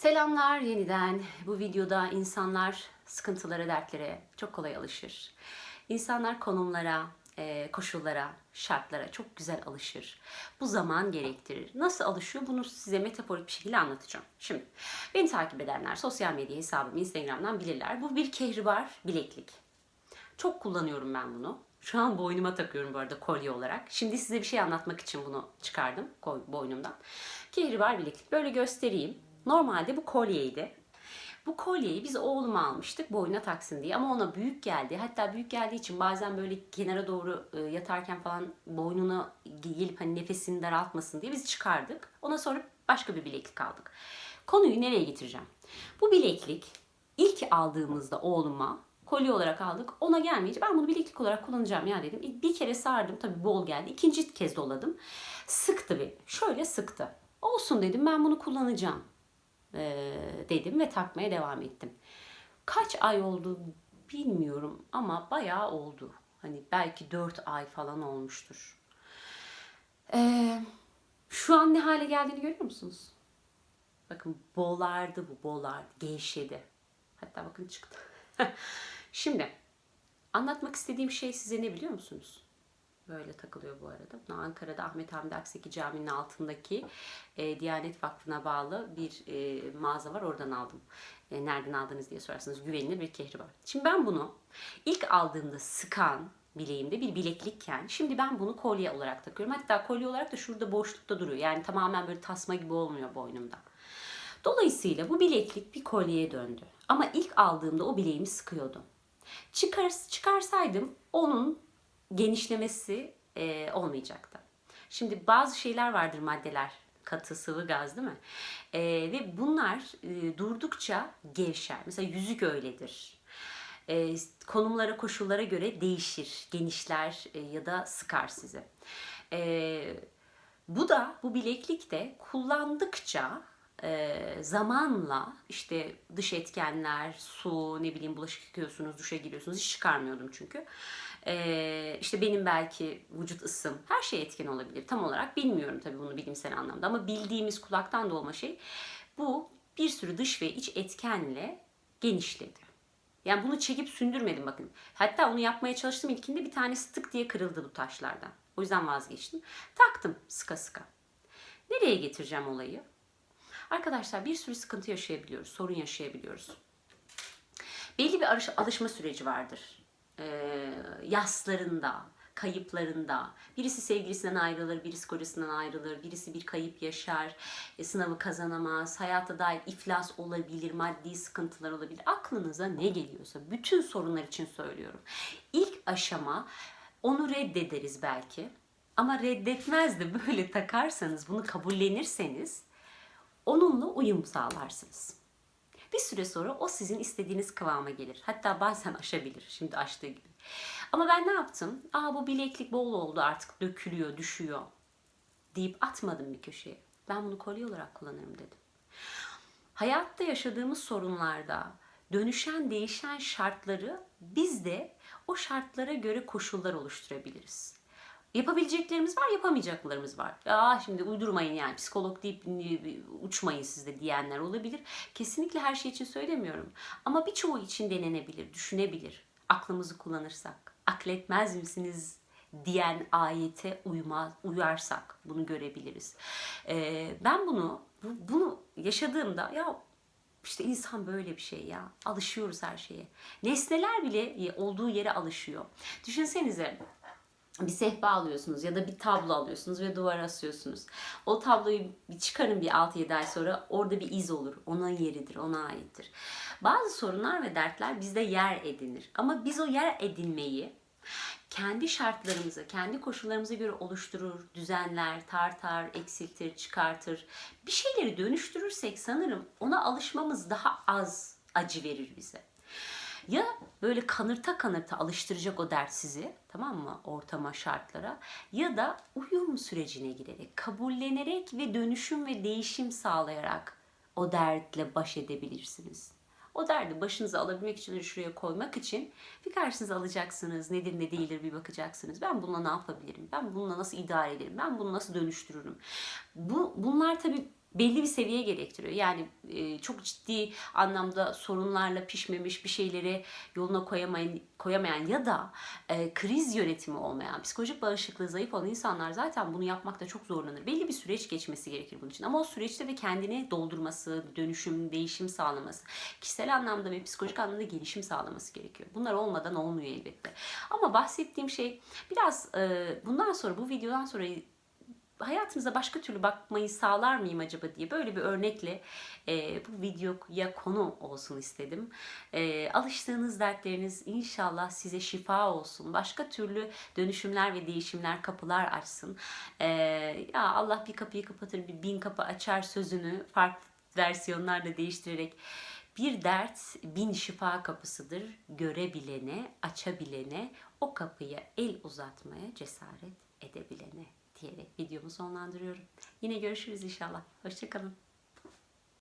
Selamlar yeniden. Bu videoda insanlar sıkıntılara, dertlere çok kolay alışır. İnsanlar konumlara, e, koşullara, şartlara çok güzel alışır. Bu zaman gerektirir. Nasıl alışıyor bunu size metaforik bir şekilde anlatacağım. Şimdi beni takip edenler sosyal medya hesabım Instagram'dan bilirler. Bu bir kehribar bileklik. Çok kullanıyorum ben bunu. Şu an boynuma takıyorum bu arada kolye olarak. Şimdi size bir şey anlatmak için bunu çıkardım boynumdan. Kehribar bileklik. Böyle göstereyim. Normalde bu kolyeydi. Bu kolyeyi biz oğluma almıştık boynuna taksın diye ama ona büyük geldi. Hatta büyük geldiği için bazen böyle kenara doğru e, yatarken falan boynuna gelip hani nefesini daraltmasın diye biz çıkardık. Ondan sonra başka bir bileklik aldık. Konuyu nereye getireceğim? Bu bileklik ilk aldığımızda oğluma kolye olarak aldık. Ona gelmeyince ben bunu bileklik olarak kullanacağım ya dedim. Bir kere sardım tabii bol geldi. İkinci kez doladım. Sıktı beni. Şöyle sıktı. Olsun dedim ben bunu kullanacağım ee, dedim ve takmaya devam ettim. Kaç ay oldu bilmiyorum ama bayağı oldu. Hani belki 4 ay falan olmuştur. Ee, şu an ne hale geldiğini görüyor musunuz? Bakın bolardı bu bolardı. Gevşedi. Hatta bakın çıktı. Şimdi anlatmak istediğim şey size ne biliyor musunuz? Böyle takılıyor bu arada. Bunu Ankara'da Ahmet Hamdi Akseki Camii'nin altındaki e, Diyanet Vakfı'na bağlı bir e, mağaza var. Oradan aldım. E, nereden aldınız diye sorarsanız güvenilir bir kehri var. Şimdi ben bunu ilk aldığımda sıkan bileğimde bir bileklikken şimdi ben bunu kolye olarak takıyorum. Hatta kolye olarak da şurada boşlukta duruyor. Yani tamamen böyle tasma gibi olmuyor boynumda. Dolayısıyla bu bileklik bir kolyeye döndü. Ama ilk aldığımda o bileğimi sıkıyordu. Çıkar, çıkarsaydım onun genişlemesi e, olmayacaktı. Şimdi bazı şeyler vardır maddeler, katı, sıvı gaz değil mi? E, ve bunlar e, durdukça gevşer. Mesela yüzük öyledir. E, konumlara, koşullara göre değişir, genişler e, ya da sıkar sizi. E, bu da, bu bileklik de kullandıkça e, zamanla işte dış etkenler, su, ne bileyim bulaşık yıkıyorsunuz, duşa giriyorsunuz. Hiç çıkarmıyordum çünkü. E, işte benim belki vücut ısım, her şey etken olabilir. Tam olarak bilmiyorum tabii bunu bilimsel anlamda ama bildiğimiz kulaktan dolma şey bu bir sürü dış ve iç etkenle genişledi. Yani bunu çekip sündürmedim bakın. Hatta onu yapmaya çalıştım ilkinde bir tanesi tık diye kırıldı bu taşlardan. O yüzden vazgeçtim. Taktım sıka sıka. Nereye getireceğim olayı? Arkadaşlar bir sürü sıkıntı yaşayabiliyoruz, sorun yaşayabiliyoruz. Belli bir alış- alışma süreci vardır. Ee, yaslarında, kayıplarında. Birisi sevgilisinden ayrılır, birisi kocasından ayrılır, birisi bir kayıp yaşar, e, sınavı kazanamaz, hayata dair iflas olabilir, maddi sıkıntılar olabilir. Aklınıza ne geliyorsa, bütün sorunlar için söylüyorum. İlk aşama onu reddederiz belki. Ama reddetmez de böyle takarsanız, bunu kabullenirseniz onunla uyum sağlarsınız. Bir süre sonra o sizin istediğiniz kıvama gelir. Hatta bazen aşabilir. Şimdi aştığı gibi. Ama ben ne yaptım? Aa bu bileklik bol oldu artık dökülüyor, düşüyor deyip atmadım bir köşeye. Ben bunu kolye olarak kullanırım dedim. Hayatta yaşadığımız sorunlarda dönüşen, değişen şartları biz de o şartlara göre koşullar oluşturabiliriz. Yapabileceklerimiz var, yapamayacaklarımız var. Ya şimdi uydurmayın yani psikolog deyip e, uçmayın siz de diyenler olabilir. Kesinlikle her şey için söylemiyorum. Ama birçoğu için denenebilir, düşünebilir. Aklımızı kullanırsak. Akletmez misiniz diyen ayete uymaz, uyarsak bunu görebiliriz. Ee, ben bunu bu- bunu yaşadığımda ya işte insan böyle bir şey ya. Alışıyoruz her şeye. Nesneler bile olduğu yere alışıyor. Düşünsenize bir sehpa alıyorsunuz ya da bir tablo alıyorsunuz ve duvara asıyorsunuz. O tabloyu bir çıkarın bir 6-7 ay sonra orada bir iz olur. Ona yeridir, ona aittir. Bazı sorunlar ve dertler bizde yer edinir. Ama biz o yer edinmeyi kendi şartlarımıza, kendi koşullarımıza göre oluşturur, düzenler, tartar, eksiltir, çıkartır. Bir şeyleri dönüştürürsek sanırım ona alışmamız daha az acı verir bize. Ya böyle kanırta kanırta alıştıracak o dert sizi tamam mı ortama şartlara ya da uyum sürecine girerek kabullenerek ve dönüşüm ve değişim sağlayarak o dertle baş edebilirsiniz. O derdi başınıza alabilmek için şuraya koymak için bir karşınıza alacaksınız. Nedir ne değildir bir bakacaksınız. Ben bununla ne yapabilirim? Ben bununla nasıl idare ederim? Ben bunu nasıl dönüştürürüm? Bu, bunlar tabii belli bir seviye gerektiriyor. Yani e, çok ciddi anlamda sorunlarla pişmemiş bir şeyleri yoluna koyamayan, koyamayan ya da e, kriz yönetimi olmayan, psikolojik bağışıklığı zayıf olan insanlar zaten bunu yapmakta çok zorlanır. Belli bir süreç geçmesi gerekir bunun için. Ama o süreçte de kendini doldurması, dönüşüm, değişim sağlaması, kişisel anlamda ve psikolojik anlamda gelişim sağlaması gerekiyor. Bunlar olmadan olmuyor elbette. Ama bahsettiğim şey biraz e, bundan sonra bu videodan sonra hayatımıza başka türlü bakmayı sağlar mıyım acaba diye böyle bir örnekle e, bu videoya konu olsun istedim. E, alıştığınız dertleriniz inşallah size şifa olsun. Başka türlü dönüşümler ve değişimler kapılar açsın. E, ya Allah bir kapıyı kapatır bir bin kapı açar sözünü farklı versiyonlarla değiştirerek bir dert bin şifa kapısıdır. Görebilene, açabilene, o kapıya el uzatmaya cesaret edebilene diyerek videomu sonlandırıyorum. Yine görüşürüz inşallah. Hoşçakalın.